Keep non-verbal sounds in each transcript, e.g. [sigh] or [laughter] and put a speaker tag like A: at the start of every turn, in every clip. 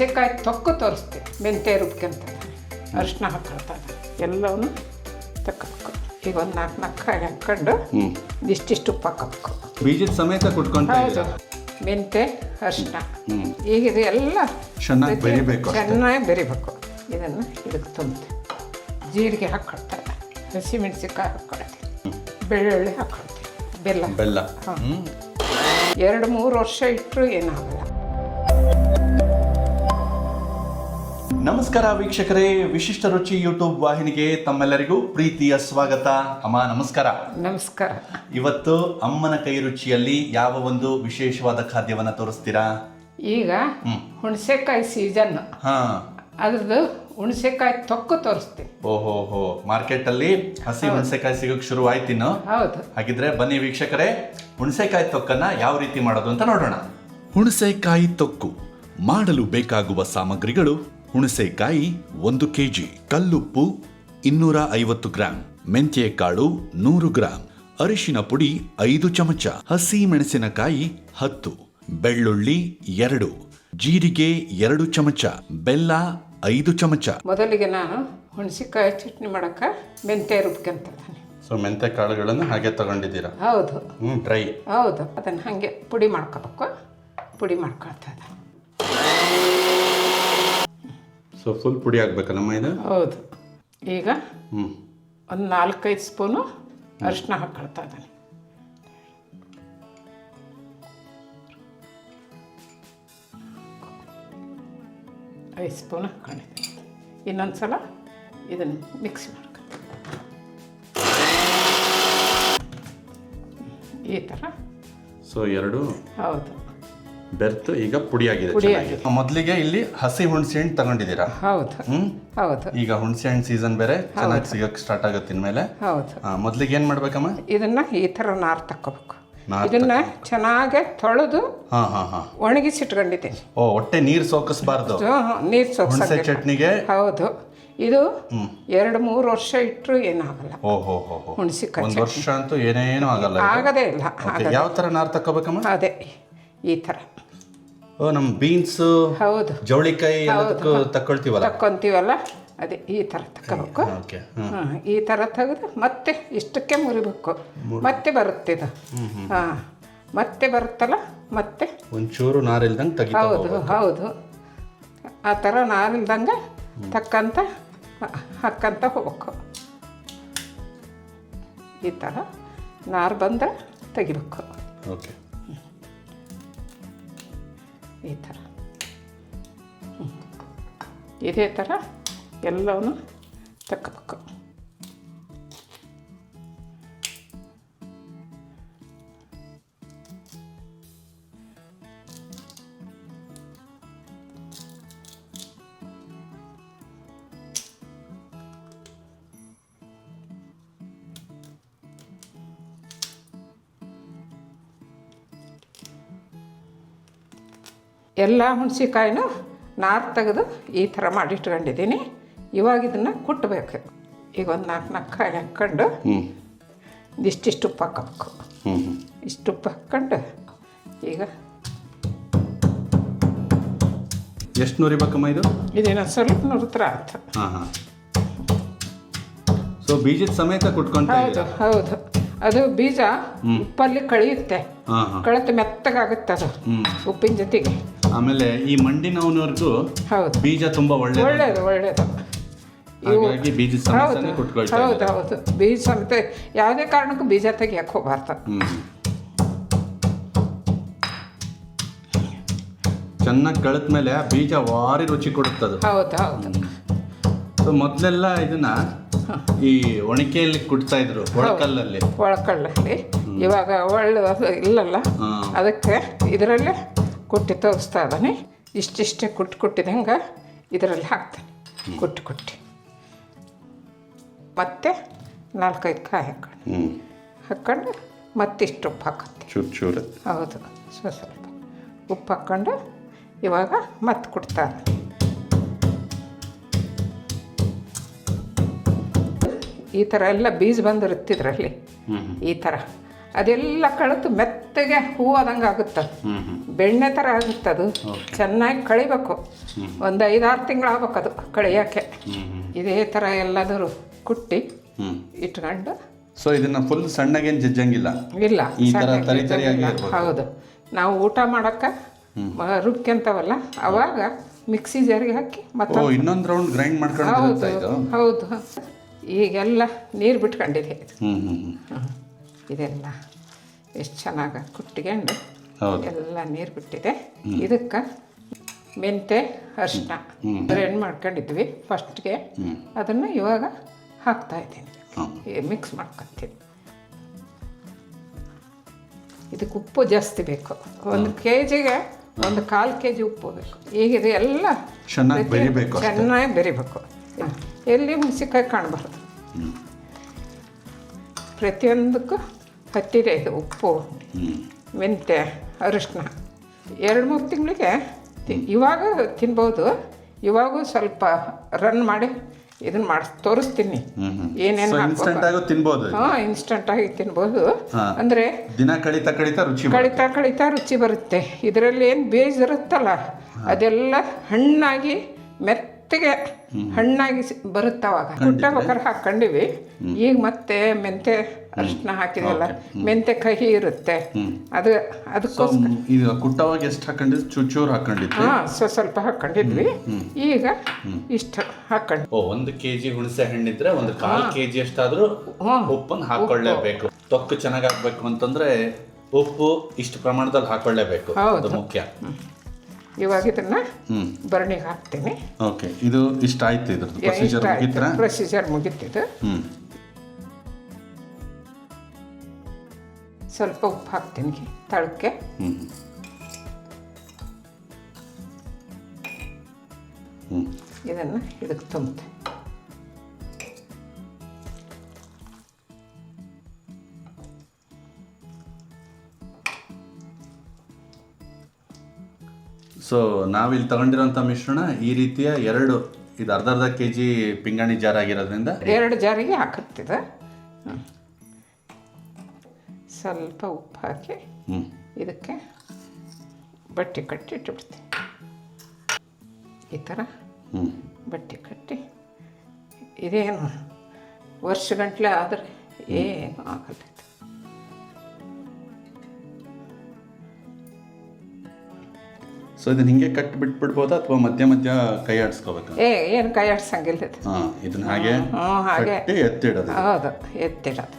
A: ಹುಣಸೆಕಾಯಿ ತೊಕ್ಕು ತೋರಿಸ್ತೀವಿ ಮೆಂತೆ ರುಬ್ಕೊಂತ ಅರಿಶಿನ ಹಾಕೊಳ್ತದೆ ಎಲ್ಲವನ್ನು ತಕ್ಕಬೇಕು. ಈಗ ಒಂದು ನಾಲ್ಕು ನಾಲ್ಕು ಕಾಯಿ ಹಾಕ್ಕೊಂಡು ಇಷ್ಟಿಷ್ಟು ಉಪ್ಪು ಹಾಕಬೇಕು
B: ಬೀಜದ ಸಮೇತ ಕುಟ್ಕೊಂಡು
A: ಹೌದು. ಮೆಂತೆ ಅರಿಶಿನ. ಈಗ ಇದು ಎಲ್ಲ
B: ಚೆನ್ನಾಗಿ ಬೆರಿಬೇಕು
A: ಚೆನ್ನಾಗಿ ಬೆರಿಬೇಕು. ಇದನ್ನು ಇದಕ್ಕೆ ತುಂಬ ಜೀರಿಗೆ ಹಾಕ್ಕೊಳ್ತಾರೆ ಹಸಿಮೆಣಸಿನ್ಕಾಯಿ ಹಾಕ್ಕೊಳ್ತೀವಿ ಬೆಳ್ಳುಳ್ಳಿ ಹಾಕ್ಕೊಳ್ತೀವಿ ಬೆಲ್ಲ.
B: ಬೆಲ್ಲ.
A: ಹಾಂ. ಎರಡು ಮೂರು ವರ್ಷ ಇಟ್ಟರು ಏನಾಗಲ್ಲ.
B: ನಮಸ್ಕಾರ ವೀಕ್ಷಕರೇ ವಿಶಿಷ್ಟ ರುಚಿ ಯೂಟ್ಯೂಬ್ ವಾಹಿನಿಗೆ ತಮ್ಮೆಲ್ಲರಿಗೂ ಪ್ರೀತಿಯ ಸ್ವಾಗತ. ಅಮ್ಮ ನಮಸ್ಕಾರ.
A: ನಮಸ್ಕಾರ.
B: ಇವತ್ತು ಅಮ್ಮನ ಕೈ ರುಚಿಯಲ್ಲಿ ಯಾವ ಒಂದು ವಿಶೇಷವಾದ ಖಾದ್ಯವನ್ನ ತೋರಿಸ್ತೀರಾ?
A: ಈಗ ಹುಣಸೆಕಾಯಿ ಸೀಸನ್
B: ಹಾ.
A: ಅದ್ರದ್ದು ಹುಣಸೆಕಾಯಿ ತೊಕ್ಕು ತೋರಿಸ್ತೀನಿ.
B: ಓಹೋ ಹೋ. ಮಾರ್ಕೆಟ್ ಅಲ್ಲಿ ಹಸಿ ಹುಣಸೆಕಾಯಿ ಸಿಗೋಕ್ ಶುರು ಆಯ್ತಿನ್ನು.
A: ಹೌದು.
B: ಹಾಗಿದ್ರೆ ಬನ್ನಿ ವೀಕ್ಷಕರೇ ಹುಣಸೆಕಾಯಿ ತೊಕ್ಕನ್ನ ಯಾವ ರೀತಿ ಮಾಡೋದು ಅಂತ ನೋಡೋಣ. ಹುಣಸೆಕಾಯಿ ತೊಕ್ಕು ಮಾಡಲು ಬೇಕಾಗುವ ಸಾಮಗ್ರಿಗಳು ಹುಣಸೆಕಾಯಿ ಒಂದು ಕೆಜಿ ಕಲ್ಲುಪ್ಪು ಇನ್ನೂರ ಐವತ್ತು ಗ್ರಾಂ ಮೆಂತ್ಯಕಾಳು ನೂರು ಗ್ರಾಂ ಅರಿಶಿನ ಪುಡಿ ಐದು ಚಮಚ ಹಸಿ ಮೆಣಸಿನಕಾಯಿ ಹತ್ತು ಬೆಳ್ಳುಳ್ಳಿ ಎರಡು ಜೀರಿಗೆ ಎರಡು ಚಮಚ ಬೆಲ್ಲ ಐದು ಚಮಚ.
A: ಮೊದಲಿಗೆ ನಾನು ಹುಣಸೆಕಾಯಿ ಚಟ್ನಿ ಮಾಡೋಕೆ ಮೆಂತ್ಯ ರುಬ್ಕೊಂತಿದ್ದೀನಿ
B: ಸೊ ಮೆಂತ್ಯ ಕಾಳುಗಳನ್ನು ಹಾಗೆ ತಗೊಂಡಿದ್ದೀರಾ?
A: ಹೌದು.
B: ಹ್ಞೂ ಡ್ರೈ
A: ಹೌದು. ಅದನ್ನು ಹಾಗೆ ಪುಡಿ ಮಾಡ್ಕೋಬೇಕು. ಪುಡಿ ಮಾಡ್ಕೊಳ್ತಾ ಇದ್ದೀನಿ.
B: ಸೊ ಫುಲ್ ಪುಡಿ ಆಗ್ಬೇಕಲ್ಲಮ್ಮ ಇದು?
A: ಹೌದು. ಈಗ
B: ಹ್ಞೂ
A: ಒಂದು ನಾಲ್ಕೈದು ಸ್ಪೂನು ಅರಿಶಿನ ಹಾಕೊಳ್ತಾ ಇದ್ದಾನೆ. ಐದು ಸ್ಪೂನ್ ಹಾಕ್ಕೊಂಡಿದ್ದೀನಿ ಇನ್ನೊಂದು ಸಲ ಇದನ್ನು ಮಿಕ್ಸ್ ಮಾಡ್ಕೊ. ಈ ಥರ
B: ಸೊ ಎರಡು?
A: ಹೌದು.
B: ಬೆರ್ತು ಈಗ ಪುಡಿ ಆಗಿದೆ.
A: ಪುಡಿ
B: ಚೆನ್ನಾಗಿ. ಮೊದಲಿಗೆ ಇಲ್ಲಿ ಹಸಿ ಹುಣಸೆ ಹಣ್ಣು ತಗೊಂಡಿದ್ದೀರಾ?
A: ಹೌದು.
B: ಹ್ಮ್?
A: ಹೌದು.
B: ಈಗ ಹುಣಸೆ ಹಣ್ಣು ಸೀಸನ್ ಬೇರೆ ಚೆನ್ನಾಗಿ ಸಿಗಕ್ ಸ್ಟಾರ್ಟ್ ಆಗುತ್ತೆ ಇನ್ಮೇಲೆ.
A: ಹೌದು.
B: ಆ, ಮೊದ್ಲಿಗೆ ಏನ್ ಮಾಡ್ಬೇಕಮ್ಮ?
A: ಇದನ್ನ ಈ ಥರ ನಾರ್ ತಕ್ಕೋಬೇಕು. ಇದನ್ನ ಚೆನ್ನಾಗೆ ತೊಳೆದು
B: ಹಾ ಹಾ ಹಾ.
A: ಒಣಗಿಸಿಟ್ಕೊಂಡಿದ್ದೀನಿ
B: ಓ ಹೊಟ್ಟೆ ನೀರ್ ಸೋಕಿಸ್ಬಾರ್ದು.
A: ನೀರು
B: ಹುಣಸೆ ಚಟ್ನಿಗೆ?
A: ಹೌದು. ಇದು ಎರಡು ಮೂರು ವರ್ಷ ಇಟ್ಟರು ಏನಾಗಲ್ಲ.
B: ಓ ಹೋ ಹೋ ಹೋ.
A: ಹುಣಸಿಕಾಯಿ
B: ಒಂದ್ ವರ್ಷ ಅಂತೂ ಏನೇನೂ ಆಗಲ್ಲ.
A: ಆಗದೇ ಇಲ್ಲ.
B: ಯಾವ ತರ ನಾರ್ ತಕ್ಕೋಬೇಕಮ್ಮ?
A: ಅದೇ ಈ ಥರ.
B: ಓ ನಮ್ ಬೀನ್ಸ್
A: ಹೌದು.
B: ಜವಳಿಕಾಯಿ ಎಲ್ಲದಕ್ಕೂ ತಕೊಳ್ತೀವಲ್ಲ
A: ತಕ್ಕೊಂತೀವಲ್ಲ? ಅದೇ ಈ ಥರ ತಕ್ಕೋಬೇಕು.
B: ಓಕೆ
A: ಹಾಂ. ಈ ಥರ ತೆಗೆದು ಮತ್ತೆ ಇಷ್ಟಕ್ಕೆ ಮುರಿಬೇಕು. ಮತ್ತೆ ಬರುತ್ತೆ ಇದು. ಹಾಂ ಮತ್ತೆ ಬರುತ್ತಲ್ಲ ಮತ್ತೆ
B: ಒಂಚೂರು ನಾರಿಲ್ದಂಗೆ ತೆಗಿತಾ
A: ಹೌದು ಹೌದು. ಆ ಥರ ನಾರಿಲ್ದಂಗೆ ತಕ್ಕಂತ ಹಾಕ್ಕಂತ ಹೋಗ್ಬೇಕು. ಈ ಥರ ನಾರು ಬಂದರೆ ತೆಗಿಬೇಕು.
B: ಓಕೆ.
A: ಈ ಥರ. ಇದೇ ಥರ ಎಲ್ಲವನ್ನು ತಕ್ಕಬೇಕು ಎಲ್ಲ ಹುಣಸಿಕಾಯಿನೂ ನಾರು ತೆಗೆದು ಈ ಥರ ಮಾಡಿಟ್ಕೊಂಡಿದ್ದೀನಿ. ಇವಾಗ ಇದನ್ನು ಕುಟ್ಟಬೇಕು ಈಗ ಒಂದು ನಾಲ್ಕು ನಾಲ್ಕು ಕಾಯಿ ಹಾಕ್ಕೊಂಡು ಇಷ್ಟಿಷ್ಟು ಉಪ್ಪು ಹಾಕಬೇಕು. ಇಷ್ಟು ಉಪ್ಪು ಹಾಕ್ಕೊಂಡು ಈಗ
B: ಎಷ್ಟು ನುರಿಬೇಕಮ್ಮ ಇದು?
A: ಇದೇನೋ ಸ್ವಲ್ಪ ನುರಿತ್ರ ಆಯ್ತು.
B: ಹಾಂ ಹಾ. ಸೊ ಬೀಜದ ಸಮೇತ ಕುಟ್ಕೊಂಡು
A: ಹೌದು ಹೌದು. ಅದು ಬೀಜ ಉಪ್ಪಲ್ಲಿ ಕಳೆಯುತ್ತೆ. ಕಳೆತು ಮೆತ್ತಗಾಗುತ್ತೆ ಅದು. ಉಪ್ಪಿನ ಜೊತೆಗೆ.
B: ಆಮೇಲೆ ಈ ಮಂಡಿನವನವರೆಗೂ
A: ಹೌದು.
B: ಬೀಜ ತುಂಬಾ ಒಳ್ಳೆ
A: ಒಳ್ಳೇದು ಒಳ್ಳೇದು. ಇವು
B: ಹಾಗಾಗಿ ಬೀಜದ
A: ಹೌದು
B: ಕುಟ್ಕೊಳ್ತಾ
A: ಹೌದು
B: ಇದ್ದಾರೆ.
A: ಹೌದು. ಬೀಜ ಸಮೇತ ಯಾವುದೇ ಕಾರಣಕ್ಕೂ ಬೀಜ ತೆಗಿಯಕ್ಕೆ ಹೋಗ್ಬಾರ್ದು.
B: ಹ್ಮ್. ಚೆನ್ನಾಗಿ ಕಳೆದ ಮೇಲೆ ಆ ಬೀಜ ವಾರಿ ರುಚಿ ಕೊಡುತ್ತದು
A: ಹೌದು ಹೌದು.
B: ಸೊ ಮೊದಲೆಲ್ಲ ಇದನ್ನ ಈ ಒಣಕೆಯಲ್ಲಿ ಕುಟ್ತಾ ಇದ್ರು ಒಳಕಲ್ಲಲ್ಲಿ.
A: ಒಳಕಳ್ಳಲ್ಲಿ ಇವಾಗ ಒಳ್ಳೆ ಅದು ಇಲ್ಲಲ್ಲ?
B: ಹಾ.
A: ಅದಕ್ಕೆ ಇದರಲ್ಲೇ ಕುಟ್ಟಿ ತೋರಿಸ್ತಾ ಇದ್ದಾನೆ. ಇಷ್ಟಿಷ್ಟೇ ಕುಟ್ಟಿ ಕುಟ್ಟಿದಂಗೆ ಇದರಲ್ಲಿ ಹಾಕ್ತಾನೆ. ಕುಟ್ಟಿ ಕುಟ್ಟಿ. ಮತ್ತೆ ನಾಲ್ಕೈದು ಕಾಯಿ ಹಾಕೊಂಡು ಹಾಕ್ಕೊಂಡು ಮತ್ತಿಷ್ಟು ಉಪ್ಪು ಹಾಕತ್ತೆ.
B: ಚೂರ್ ಚೂರು.
A: ಹೌದು ಸ್ವಲ್ಪ ಸ್ವಲ್ಪ. ಉಪ್ಪು ಹಾಕ್ಕೊಂಡು ಇವಾಗ ಮತ್ತೆ ಕುಟ್ತಾ ಈ ಥರ ಎಲ್ಲ ಬೀಜ ಬಂದಿರುತ್ತೆ ಇದರಲ್ಲಿ
B: ಹ್ಮ್.
A: ಈ ಥರ. ಅದೆಲ್ಲ ಕಳೆದು ಮೆತ್ತಗೆ ಹೂವಾದಂಗೆ ಆಗುತ್ತೆ.
B: ಹ್ಮ್ ಹ್ಮ್.
A: ಬೆಣ್ಣೆ ಥರ ಆಗುತ್ತೆ ಅದು. ಚೆನ್ನಾಗಿ ಕಳಿಬೇಕು. ಒಂದು ಐದಾರು ತಿಂಗಳು ಆಗ್ಬೇಕು ಅದು ಕಳಿಯೋಕ್ಕೆ. ಇದೇ ಥರ ಎಲ್ಲಾದರೂ ಕುಟ್ಟಿ ಇಟ್ಕೊಂಡು.
B: ಸೊ ಇದನ್ನ ಫುಲ್ ಸಣ್ಣಗೇನು ಜಜ್ಜಂಗಿಲ್ಲ?
A: ಇಲ್ಲ
B: ಈ ಥರ
A: ಸಣ್ಣಗೆ
B: ತರಿ ತರಿಯಾಗಿ
A: ಹೌದು. ನಾವು ಊಟ ಮಾಡೋಕ್ಕೆ ರುಬ್ಕೊಂತವಲ್ಲ ಅವಾಗ ಮಿಕ್ಸಿ ಜಾರಿಗೆ ಹಾಕಿ ಮತ್ತೆ
B: ಇನ್ನೊಂದು ರೌಂಡ್ ಗ್ರೈಂಡ್ ಮಾಡ್ಕೊಂಡು ಹೌದು
A: ಹೌದು. ಈಗೆಲ್ಲ ನೀರು ಬಿಟ್ಕೊಂಡಿದೆ.
B: ಹ್ಞೂ
A: ಹ್ಞೂ. ಇದೆಲ್ಲ ಎಷ್ಟು ಚೆನ್ನಾಗಿ
B: ಕುಟ್ಟಿಕೊಂಡು
A: ಎಲ್ಲ ನೀರು ಬಿಟ್ಟಿದೆ. ಇದಕ್ಕೆ ಮೆಂತೆ ಅರಿಶಿನ ಗ್ರೈಂಡ್ ಮಾಡ್ಕೊಂಡಿದ್ವಿ. ಫಸ್ಟ್ಗೆ ಅದನ್ನು ಇವಾಗ ಹಾಕ್ತಾ ಇದ್ದೀನಿ. ಮಿಕ್ಸ್ ಮಾಡ್ಕೊತೀನಿ. ಇದಕ್ಕೆ ಉಪ್ಪು ಜಾಸ್ತಿ ಬೇಕು. ಒಂದು ಕೆ ಜಿಗೆ ಒಂದು ಕಾಲು ಕೆ ಜಿ ಉಪ್ಪು ಬೇಕು. ಈಗ ಇದು ಎಲ್ಲ
B: ಚೆನ್ನಾಗಿ ಬೆರಿಬೇಕು.
A: ಚೆನ್ನಾಗಿ ಬೆರಿಬೇಕು. ಎಲ್ಲಿ ಹುಣಸಿಕಾಯಿ ಕಾಣಬಾರ್ದು. ಪ್ರತಿಯೊಂದಕ್ಕೂ ಹತ್ತಿರ ಇದು ಉಪ್ಪು
B: ಮೆಂತೆ
A: ಮೆಂತ್ಯ ಅರಿಶಿನ. ಎರಡು ಮೂರು ತಿಂಗಳಿಗೆ ಇವಾಗ ತಿನ್ಬೋದು. ಇವಾಗೂ ಸ್ವಲ್ಪ ರನ್ ಮಾಡಿ ಇದನ್ನ ಮಾಡಿ ತೋರಿಸ್ತೀನಿ. ಏನೇನು
B: ಇನ್ಸ್ಟಂಟ್ ಇನ್ಸ್ಟೆಂಟ್ ಆಗೋ ತಿನ್ಬೋದು.
A: ಹಾಂ ಇನ್ಸ್ಟಂಟ್ ಆಗಿ ತಿನ್ಬೋದು. ಅಂದ್ರೆ
B: ದಿನ ಕಳೀತಾ ಕಳೀತಾ ರುಚಿ.
A: ಕಳಿತಾ ಕಳಿತಾ ರುಚಿ ಬರುತ್ತೆ. ಇದರಲ್ಲಿ ಏನು ಬೇಜ್ ಇರುತ್ತಲ್ಲ ಅದೆಲ್ಲ ಹಣ್ಣಾಗಿ ಮೆತ್ತಗೆ ಹಣ್ಣಾಗಿ ಬರುತ್ತವಾಗ ಕುಟ್ಟಬೇಕಾದ್ರೆ ಹಾಕ್ಕೊಂಡಿವಿ. ಈಗ ಮತ್ತೆ ಮೆಂತೆ ಅರಿಶಿನ ಹಾಕಿದಲ್ಲ ಮೆಂತೆ ಕಹಿ ಇರುತ್ತೆ. ಅದು ಅದಕ್ಕೋಸ್ಕರ.
B: ಈಗ ಕುಟ್ಟವಾಗ ಎಷ್ಟು ಹಾಕೊಂಡಿದ್ದು ಚೂಚೂರು ಹಾಕೊಂಡಿದ್ವಿ
A: ಹಾಂ ಸ್ವ ಸ್ವಲ್ಪ ಹಾಕೊಂಡಿದ್ವಿ. ಈಗ ಇಷ್ಟು ಹಾಕೊಂಡು
B: ಓ ಒಂದು ಕೆಜಿ ಹುಣಸೆ ಹಣ್ಣಿದ್ರೆ ಒಂದು ಕಾಲ್ ಕೆಜಿ ಜಿ
A: ಅಷ್ಟಾದರೂ
B: ಉಪ್ಪನ್ನು ಹಾಕೊಳ್ಳೇಬೇಕು. ತೊಕ್ಕು ಚೆನ್ನಾಗಿ ಹಾಕ್ಬೇಕು ಅಂತಂದ್ರೆ ಉಪ್ಪು ಇಷ್ಟು ಪ್ರಮಾಣದಲ್ಲಿ ಹಾಕೊಳ್ಳೇಬೇಕು.
A: ಹೌದು.
B: ಅದು ಮುಖ್ಯ
A: ಇವಾಗ ಇದನ್ನ
B: ಹ್ಮ್.
A: ಬರಣಿಗೆ ಹಾಕ್ತೀನಿ.
B: ಓಕೆ ಇದು ಇಷ್ಟ ಆಯ್ತು ಇದ್ರದ್ದು? ಪ್ರೊಸೀಜರ್ ಮುಗಿತ್ರ?
A: ಪ್ರೊಸೀಜರ್ ಮುಗಿತಿದ್ದು ಸ್ವಲ್ಪ ಉಪ್ಪು ಹಾಕ್ತೀನಿ ತಳಕ್ಕೆ. ಇದನ್ನು ಇದಕ್ಕೆ ತುಂಬತೆ.
B: ಸೊ ನಾವಿಲ್ಲಿ ತಗೊಂಡಿರೋಂಥ ಮಿಶ್ರಣ ಈ ರೀತಿಯ ಎರಡು ಇದು ಅರ್ಧ ಅರ್ಧ ಕೆ ಜಿ ಪಿಂಗಾಣಿ ಜಾರ್ ಆಗಿರೋದ್ರಿಂದ
A: ಎರಡು ಜಾರಿಗೆ ಹಾಕುತ್ತಿದೆ. ಸ್ವಲ್ಪ ಉಪ್ಪು ಹಾಕಿ ಇದಕ್ಕೆ ಬಟ್ಟೆ ಕಟ್ಟಿ ಇಟ್ಬಿಡ್ತೀನಿ ಈ ಥರ
B: ಹ್ಞೂ
A: ಬಟ್ಟೆ ಕಟ್ಟಿ ಇದೇನು ವರ್ಷಗಂಟ್ಲೆ ಆದರೆ ಏನು ಆಗಲ್ಲ.
B: ಸೊ ಇದನ್ನ ಹಿಂಗೆ ಕಟ್ ಬಿಟ್ಬಿಡ್ಬೋದಾ ಅಥವಾ ಮಧ್ಯ ಮಧ್ಯ ಕೈ ಆಡಿಸ್ಕೋಬೇಕು?
A: ಏ ಏನು ಕೈ ಆಡ್ಸಂಗಿಲ್ಲ ಇದು
B: ಹಾ ಇದನ್ನ ಹಾಗೆ
A: ಹ್ಞೂ ಹಾಗೆ.
B: ಕಟ್ಟಿ ಎತ್ತಿಡೋದು.
A: ಹೌದು ಎತ್ತಿಡೋದು.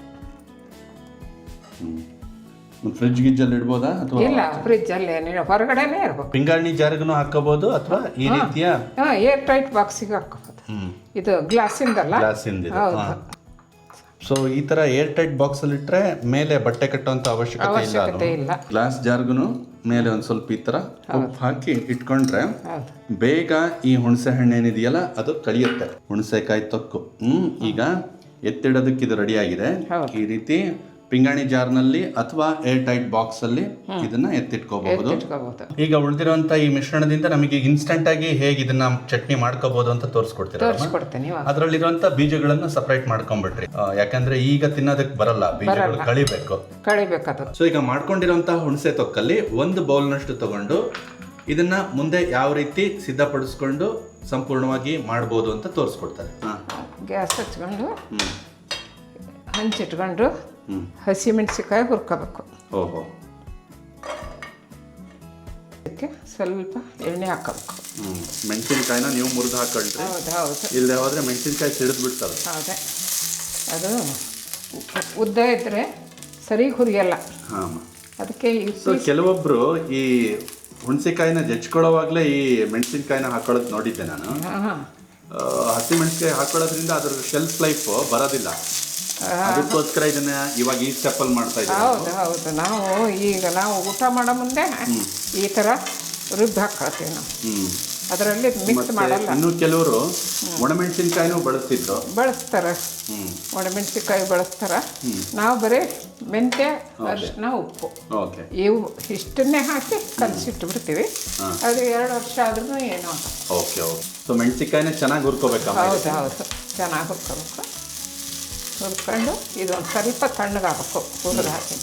B: ಫ್ರಿಜ್ ಗಿಜ್ಜಲ್ಲಿ ಇಡ್ಬೋದಾ ಅಥವಾ
A: ಇಲ್ಲ ಫ್ರಿಜ್ಜಲ್ಲಿ ಏನಿಲ್ಲ ಹೊರಗಡೆನೇ ಇರ್ಬೇಕು.
B: ಪಿಂಗಾಣಿ ಜಾರ್ಗೂ ಹಾಕೋಬಹುದು ಅಥವಾ ಈ ರೀತಿಯ?
A: ಹಾಂ ಏರ್ ಟೈಟ್ ಬಾಕ್ಸಿಗೆ ಹಾಕೋಬೋದು
B: ಹ್ಮ್.
A: ಇದು ಗ್ಲಾಸಿಂದಲ್ಲ?
B: ಗ್ಲಾಸಿಂದ
A: ಹೌದು.
B: ಸೊ ಈ ತರ ಏರ್ ಟೈಟ್ ಬಾಕ್ಸ್ ಅಲ್ಲಿ ಇಟ್ಟರೆ ಮೇಲೆ ಬಟ್ಟೆ ಕಟ್ಟುವಂತ ಅವಶ್ಯಕತೆ ಇಲ್ಲ
A: ಅವಶ್ಯಕತೆ ಇಲ್ಲ.
B: ಗ್ಲಾಸ್ ಜಾರ್ಗುನು ಮೇಲೆ ಒಂದ್ ಸ್ವಲ್ಪ ಈ ತರ ಉಪ್ಪು ಹಾಕಿ ಇಟ್ಕೊಂಡ್ರೆ
A: ಹೌದು.
B: ಬೇಗ ಈ ಹುಣಸೆ ಹಣ್ಣು ಏನಿದೆಯಲ್ಲ ಅದು ಕಳಿಯುತ್ತೆ. ಹುಣಸೆಕಾಯಿ ತೊಕ್ಕು. ಹ್ಮ್ ಈಗ ಎತ್ತಿಡೋದಕ್ಕೆ ಇದು ರೆಡಿ ಆಗಿದೆ.
A: ಹೌದು.
B: ಈ ರೀತಿ ಪಿಂಗಾಣಿ ಜಾರ್ನಲ್ಲಿ ಅಥವಾ ಏರ್ ಟೈಟ್ ಬಾಕ್ಸ್ ಅಲ್ಲಿ ಇದನ್ನ ಎತ್ತಿಟ್ಕೋಬಹುದು. ಈಗ ಉಳಿದಿರುವಂತ ಈ ಮಿಶ್ರಣದಿಂದ ನಮಗೆ ಇನ್ಸ್ಟಂಟ್ ಆಗಿ ಹೇಗೆ ಇದನ್ನ ಚಟ್ನಿ ಮಾಡ್ಕೋಬಹುದು ಅಂತ ತೋರಿಸ್ಕೊಡ್ತೀರಾ ಅದರಲ್ಲಿರುವಂತ ಬೀಜಗಳನ್ನ ಸಪರೇಟ್ ಮಾಡ್ಕೊಂಡ್ಬಿಟ್ರಿ ಯಾಕಂದ್ರೆ ಈಗ ತಿನ್ನೋದಕ್ಕೆ ಬರಲ್ಲ ಬೀಜಗಳು ಕಳಿಬೇಕು.
A: ಕಳಿಬೇಕು
B: ಸೊ ಈಗ ಮಾಡ್ಕೊಂಡಿರುವಂತಹ ಹುಣಸೆ ತೊಕ್ಕಲ್ಲಿ ಒಂದು ಬೌಲ್ನಷ್ಟು ತಗೊಂಡು ಇದನ್ನ ಮುಂದೆ ಯಾವ ರೀತಿ ಸಿದ್ಧಪಡಿಸ್ಕೊಂಡು ಸಂಪೂರ್ಣವಾಗಿ ಮಾಡ್ಬೋದು ಅಂತ ತೋರಿಸ್ಕೊಡ್ತಾರೆ.
A: ಗ್ಯಾಸ್ ಹಚ್ಕೊಂಡು ಹಂಚಿಟ್ಕೊಂಡು
B: ಹಸಿ
A: ಹಸಿಮೆಣಸಿಕಾಯಿ ಹುರ್ಕೋಬೇಕು.
B: ಓಹೋ.
A: ಅದಕ್ಕೆ ಸ್ವಲ್ಪ ಎಣ್ಣೆ ಹಾಕಬೇಕು.
B: ಮೆಣಸಿನಕಾಯಿನ ನೀವು ಮುರಿದು ಹಾಕೊಂಡ್ರೆ
A: ಹೌದು ಹೌದು.
B: ಇಲ್ಲದೆ ಹೋದ್ರೆ ಮೆಣಸಿನಕಾಯಿ ಸಿಡಿದು ಬಿಡ್ತವೆ
A: ಹೌದೇ. ಅದು ಉದ್ದ ಇದ್ದರೆ ಸರಿ ಹುರಿಯಲ್ಲ.
B: ಹಾಂ
A: ಅದಕ್ಕೆ ಕೆಲವೊಬ್ಬರು
B: ಸೊ ಈ ಹುಣಸೆಕಾಯಿನ ಜಜ್ಕೊಳ್ಳೋವಾಗ್ಲೇ ಈ ಮೆಣಸಿನಕಾಯಿನ ಹಾಕೊಳ್ಳೋದು ನೋಡಿದ್ದೆ ನಾನು. ಹಸಿ ಮೆಣಸಿನಕಾಯಿ ಹಾಕೊಳ್ಳೋದ್ರಿಂದ ಅದ್ರ ಶೆಲ್ಫ್ ಲೈಫ್ ಬರೋದಿಲ್ಲ. ಅದಕ್ಕೋಸ್ಕರ ಇದನ್ನ ಇವಾಗ ಈ ಸ್ಟೆಪ್ ಅಲ್ಲಿ ಮಾಡ್ತಾ ಇದ್ದೀವಿ
A: ಹೌದು ಹೌದು. ನಾವು ಈಗ ನಾವು ಊಟ ಮಾಡೋ ಮುಂದೆ ಈ ಥರ ರುಬ್ಬಿ ಹಾಕೊಳ್ತೀವಿ ನಾವು.
B: ಹ್ಮ್.
A: ಅದರಲ್ಲಿ ಮಿಕ್ಸ್
B: ಮತ್ತೆ
A: ಮಾಡಲ್ಲ.
B: ಇನ್ನು ಕೆಲವರು ಒಣಮೆಣಸಿನಕಾಯಿನೂ ಬಳಸ್ತಿದ್ರು.
A: ಬಳಸ್ತಾರೆ.
B: ಹ್ಮ್.
A: ಒಣಮೆಣಸಿನ್ಕಾಯಿ ಬಳಸ್ತಾರೆ. ನಾವು ಬರೀ ಮೆಂತ್ಯ ಅರಿಶಿನ ಉಪ್ಪು.
B: ಓಕೆ.
A: ಇವು ಇಷ್ಟನ್ನೇ ಹಾಕಿ ಕಲಸಿಟ್ಟು ಬಿಡ್ತೀವಿ. ಅದು ಎರಡು ವರ್ಷ ಆದ್ರೂ ಏನು.
B: Okay okay. ಸೊ ಮೆಣಸಿನಕಾಯಿನ ಚೆನ್ನಾಗಿ ಹುರ್ಕೋಬೇಕಮ್ಮ
A: ಹೌದು ಹೌದು. ಚೆನ್ನಾಗಿ ಹುರ್ಕೋಬೇಕು. ಹುರ್ಕೊಂಡು ಇದೊಂದು ಸ್ವಲ್ಪ ತಣ್ಣಗಾಗಬೇಕು. ಹುರಿದು ಹಾಕಿ.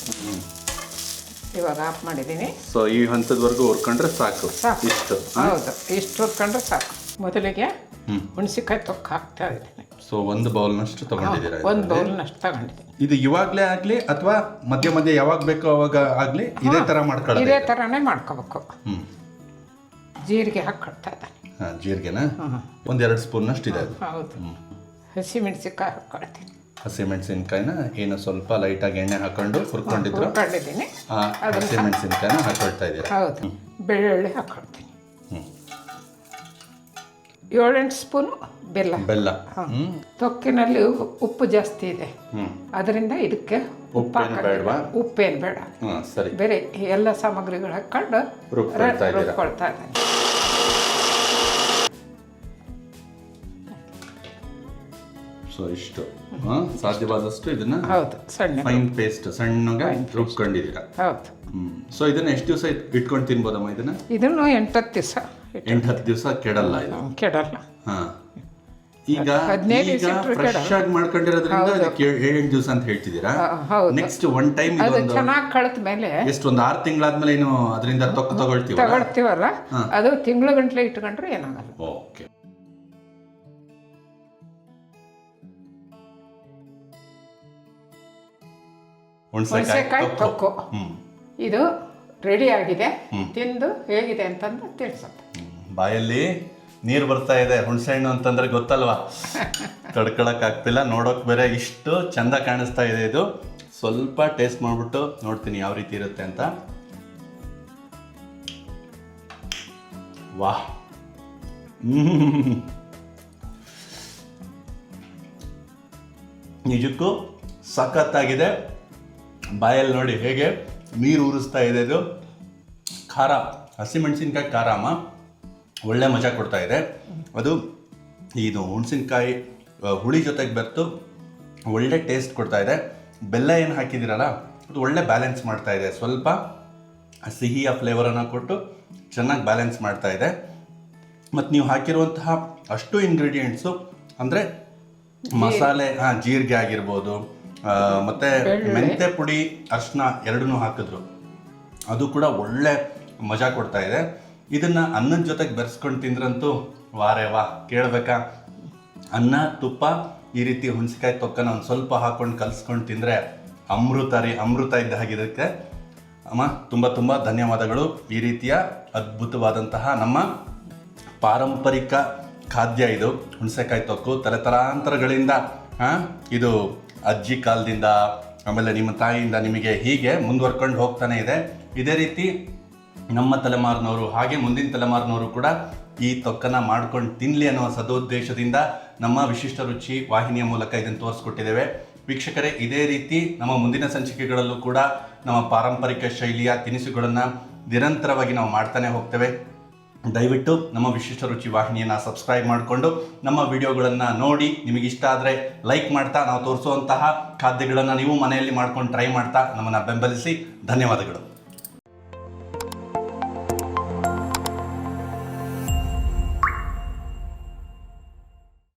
A: ಇವಾಗ ಆಫ್ ಮಾಡಿದ್ದೀನಿ.
B: ಸೊ ಈ ಹಂತದವರೆಗೂ ಹುರ್ಕೊಂಡ್ರೆ ಸಾಕು.
A: ಸಾಕು.
B: ಇಷ್ಟು
A: ಹೌದು ಇಷ್ಟು ಹುರ್ಕೊಂಡ್ರೆ ಸಾಕು. ಮೊದಲಿಗೆ. ಹುಣಸಿಕಾಯಿ ತೊಕ್ಕ ಹಾಕ್ತಾ ಇದ್ದೀನಿ.
B: ಸೊ ಒಂದು ಬೌಲ್ನಷ್ಟು ತಗೊಂಡಿದ್ದೀರಾ
A: ಒಂದು ಬೌಲ್ನಷ್ಟು ತಗೊಂಡಿದ್ದೀನಿ.
B: ಇದು ಇವಾಗ್ಲೇ ಆಗಲಿ ಅಥವಾ ಮಧ್ಯ ಮಧ್ಯ ಯಾವಾಗ ಬೇಕೋ ಅವಾಗ ಆಗಲಿ ಇದೇ ತರ ಮಾಡ್ಕೊಳ್ಳಿ
A: ಇದೇ ಥರನೇ ಮಾಡ್ಕೋಬೇಕು. ಜೀರಿಗೆ ಹಾಕ್ಕೊಡ್ತಾ ಇದ್ದಾನೆ.
B: ಹಾಂ ಜೀರಿಗೆನ? ಒಂದ್ ಎರಡು ಸ್ಪೂನ್ ಅಷ್ಟು ಇದೆ ಹೌದು.
A: ಹೌದು ಹಸಿಮೆಣಸಿಕಾಯಿ ಹಾಕ್ಕೊಳ್ತೀನಿ.
B: ಹಸಿಮೆಣಸಿನ್ಕಾಯಿನ ಏನು ಸ್ವಲ್ಪ ಲೈಟಾಗಿ ಎಣ್ಣೆ ಹಾಕೊಂಡು ಹುರ್ಕೊಂಡಿದ್ರು.
A: ಹುರ್ಕೊಂಡಿದ್ದೀನಿ.
B: ಆ ಹಸಿಮೆಣಸಿನ್ಕಾಯಿನ ಹಾಕೊಳ್ತಾ ಇದ್ದೀರಾ?
A: ಹೌದು. ಬೆಳ್ಳುಳ್ಳಿ ಹಾಕ್ಕೊಳ್ತೀನಿ. ಏಳೆಂಟು ಸ್ಪೂನು ಬೆಲ್ಲ.
B: ಬೆಲ್ಲ.
A: ಹಾಂ.
B: ಹ್ಮ್.
A: ತೊಕ್ಕಿನಲ್ಲಿ ಉ- ಉಪ್ಪು ಜಾಸ್ತಿ ಇದೆ.
B: ಹ್ಮ್.
A: ಅದರಿಂದ ಇದಕ್ಕೆ ಉಪ್ಪು
B: ಉಪ್ಪೇನು
A: ಹಾಕಂಗಿಲ್ಲ. ಉಪ್ಪೇನು ಬೇಡ.
B: ಹಾ ಸರಿ.
A: ಬೇರೆ ಎಲ್ಲ ಸಾಮಗ್ರಿಗಳು
B: ರುಬ್ಕೊಳ್ತಾ
A: ರ-
B: ಇದ್ದೀರಾ?
A: ರುಬ್ಕೊಳ್ತಾ ಇದ್ದೀನಿ.
B: ಸೊ ಇಷ್ಟು. ಸಾಧ್ಯವಾದಷ್ಟು ಇದನ್ನ
A: ಹೌದು ಸಣ್ಣ.
B: ಫೈನ್ ಪೇಸ್ಟ್ ಸಣ್ಣಗೆ ರುಬ್ಕೊಂಡಿದ್ದೀರಾ?
A: ಹೌದು.
B: ಸೊ ಇದನ್ನ ಎಷ್ಟು ದಿವಸ ಇಟ್ಕೊಂಡು ತಿನ್ಬೋದಮ್ಮ ಇದನ್ನ?
A: ಇದನ್ನು ಎಂಟತ್ತು ದಿವಸ
B: ಎಂಟು ಹತ್ತು ದಿವಸ ಕೆಡಲ್ಲ ಇದು?
A: ಕೆಡಲ್ಲ.
B: ಹಾ. ಈಗ
A: ಹದಿನೈದು
B: ಈಗ ಫ್ರೆಶ್ ಆಗಿ ಮಾಡ್ಕೊಂಡಿರೋದ್ರಿಂದ ಅದಕ್ಕೆ ಏಳೆಂಟು ದಿವಸ ಅಂತ ಹೇಳ್ತಿದ್ದೀರಾ? ನೆಕ್ಸ್ಟ್ ಒನ್ ಟೈಮ್
A: ಅದು ಚೆನ್ನಾಗಿ ಕಳೆದ ಮೇಲೆ
B: ಎಷ್ಟು ಒಂದು ಆರು ತಿಂಗಳಾದ್ಮೇಲೆ ಏನು ಅದರಿಂದ ತೊಕ್ಕ ತಗೊಳ್ತೀವಿ
A: ತಗೊಳ್ತೀವಲ್ಲ? ಅದು ತಿಂಗಳು ಗಂಟ್ಲೆ ಇಟ್ಕೊಂಡ್ರೆ ಏನಾಗಲ್ಲ.
B: ಓಕೆ.
A: ಹುಣಸೆಕಾಯಿ ತೊಕ್ಕು. ಇದು ರೆಡಿ ಆಗಿದೆ ತಿಂದು ಹೇಗಿದೆ ಅಂತಂದು ತಿಳಿಸುತ್ತೆ.
B: ಬಾಯಲ್ಲಿ ನೀರು ಬರ್ತಾ ಇದೆ ಹುಣಸೆ ಹಣ್ಣು ಅಂತಂದ್ರೆ ಗೊತ್ತಲ್ವಾ? [laughs] ತಡ್ಕೊಳಕ್ ಆಗ್ತಿಲ್ಲ ನೋಡೋಕ್ ಬೇರೆ ಇಷ್ಟು ಚಂದ ಕಾಣಿಸ್ತಾ ಇದೆ ಇದು. ಸ್ವಲ್ಪ ಟೇಸ್ಟ್ ಮಾಡ್ಬಿಟ್ಟು ನೋಡ್ತೀನಿ ಯಾವ ರೀತಿ ಇರುತ್ತೆ ಅಂತ. ವಾಹ್. [laughs] ನಿಜಕ್ಕೂ ಸಖತ್ತಾಗಿದೆ. ಬಾಯಲ್ಲಿ ನೋಡಿ ಹೇಗೆ ನೀರು ಉರಿಸ್ತಾ ಇದೆ ಇದು. ಖಾರ ಹಸಿಮೆಣಸಿನ್ಕಾಯಿ ಖಾರ ಅಮ್ಮ. ಒಳ್ಳೆ ಮಜಾ ಕೊಡ್ತಾ ಇದೆ. ಅದು ಇದು ಹುಣಸಿನ್ಕಾಯಿ ಹುಳಿ ಜೊತೆಗೆ ಬೆರೆತು ಒಳ್ಳೆ ಟೇಸ್ಟ್ ಕೊಡ್ತಾ ಇದೆ. ಬೆಲ್ಲ ಏನು ಹಾಕಿದ್ದೀರಲ್ಲ ಅದು ಒಳ್ಳೆ ಬ್ಯಾಲೆನ್ಸ್ ಮಾಡ್ತಾ ಇದೆ. ಸ್ವಲ್ಪ ಸಿಹಿಯ ಫ್ಲೇವರನ್ನು ಕೊಟ್ಟು ಚೆನ್ನಾಗಿ ಬ್ಯಾಲೆನ್ಸ್ ಮಾಡ್ತಾ ಇದೆ. ಮತ್ತು ನೀವು ಹಾಕಿರುವಂತಹ ಅಷ್ಟು ಇಂಗ್ರೀಡಿಯೆಂಟ್ಸು ಅಂದರೆ ಮಸಾಲೆ ಹಾಂ ಜೀರಿಗೆ ಆಗಿರ್ಬೋದು ಮತ್ತೆ ಮೆಂತೆ ಪುಡಿ ಅರ್ಶಿನ ಎರಡನ್ನೂ ಹಾಕಿದ್ರು. ಅದು ಕೂಡ ಒಳ್ಳೆ ಮಜಾ ಕೊಡ್ತಾ ಇದೆ. ಇದನ್ನ ಅನ್ನದ ಜೊತೆಗೆ ಬೆರೆಸ್ಕೊಂಡು ತಿಂದ್ರಂತೂ ವಾರೇ ವಾ ಕೇಳ್ಬೇಕಾ? ಅನ್ನ ತುಪ್ಪ ಈ ರೀತಿ ಹುಣಸಿಕಾಯಿ ತೊಕ್ಕನ ಒಂದು ಸ್ವಲ್ಪ ಹಾಕೊಂಡು ಕಲ್ಸ್ಕೊಂಡು ತಿಂದರೆ ಅಮೃತ ರೀ ಅಮೃತ ಇದ್ದ ಹಾಗಿದ್ದಕ್ಕೆ ಅಮ್ಮ ತುಂಬ ತುಂಬ ಧನ್ಯವಾದಗಳು. ಈ ರೀತಿಯ ಅದ್ಭುತವಾದಂತಹ ನಮ್ಮ ಪಾರಂಪರಿಕ ಖಾದ್ಯ ಇದು. ಹುಣಸೆಕಾಯಿ ತೊಕ್ಕು ತಲೆತಲಾಂತರಗಳಿಂದ ತಲಾಂತರಗಳಿಂದ ಇದು ಅಜ್ಜಿ ಕಾಲದಿಂದ, ಆಮೇಲೆ ನಿಮ್ಮ ತಾಯಿಯಿಂದ ನಿಮಗೆ ಹೀಗೆ ಮುಂದುವರ್ಕೊಂಡು ಹೋಗ್ತಾನೆ ಇದೆ. ಇದೇ ರೀತಿ ನಮ್ಮ ತಲೆಮಾರಿನವರು, ಹಾಗೆ ಮುಂದಿನ ತಲೆಮಾರಿನವರು ಕೂಡ ಈ ತೊಕ್ಕನ ಮಾಡ್ಕೊಂಡು ತಿನ್ನಲಿ ಅನ್ನುವ ಸದೋದ್ದೇಶದಿಂದ ನಮ್ಮ ವಿಶಿಷ್ಟ ರುಚಿ ವಾಹಿನಿಯ ಮೂಲಕ ಇದನ್ನು ತೋರಿಸ್ಕೊಟ್ಟಿದ್ದೇವೆ. ವೀಕ್ಷಕರೇ, ಇದೇ ರೀತಿ ನಮ್ಮ ಮುಂದಿನ ಸಂಚಿಕೆಗಳಲ್ಲೂ ಕೂಡ ನಮ್ಮ ಪಾರಂಪರಿಕ ಶೈಲಿಯ ತಿನಿಸುಗಳನ್ನು ನಿರಂತರವಾಗಿ ನಾವು ಮಾಡ್ತಾನೆ ಹೋಗ್ತೇವೆ. ದಯವಿಟ್ಟು ನಮ್ಮ ವಿಶಿಷ್ಟ ರುಚಿ ವಾಹಿನಿಯನ್ನು ಸಬ್ಸ್ಕ್ರೈಬ್ ಮಾಡಿಕೊಂಡು ನಮ್ಮ ವಿಡಿಯೋಗಳನ್ನು ನೋಡಿ ನಿಮಗೆ ಇಷ್ಟ ಆದರೆ ಲೈಕ್ ಮಾಡ್ತಾ, ನಾವು ತೋರಿಸುವಂತಹ ಖಾದ್ಯಗಳನ್ನು ನೀವು ಮನೆಯಲ್ಲಿ ಮಾಡ್ಕೊಂಡು ಟ್ರೈ ಮಾಡ್ತಾ ನಮ್ಮನ್ನು ಬೆಂಬಲಿಸಿ. ಧನ್ಯವಾದಗಳು.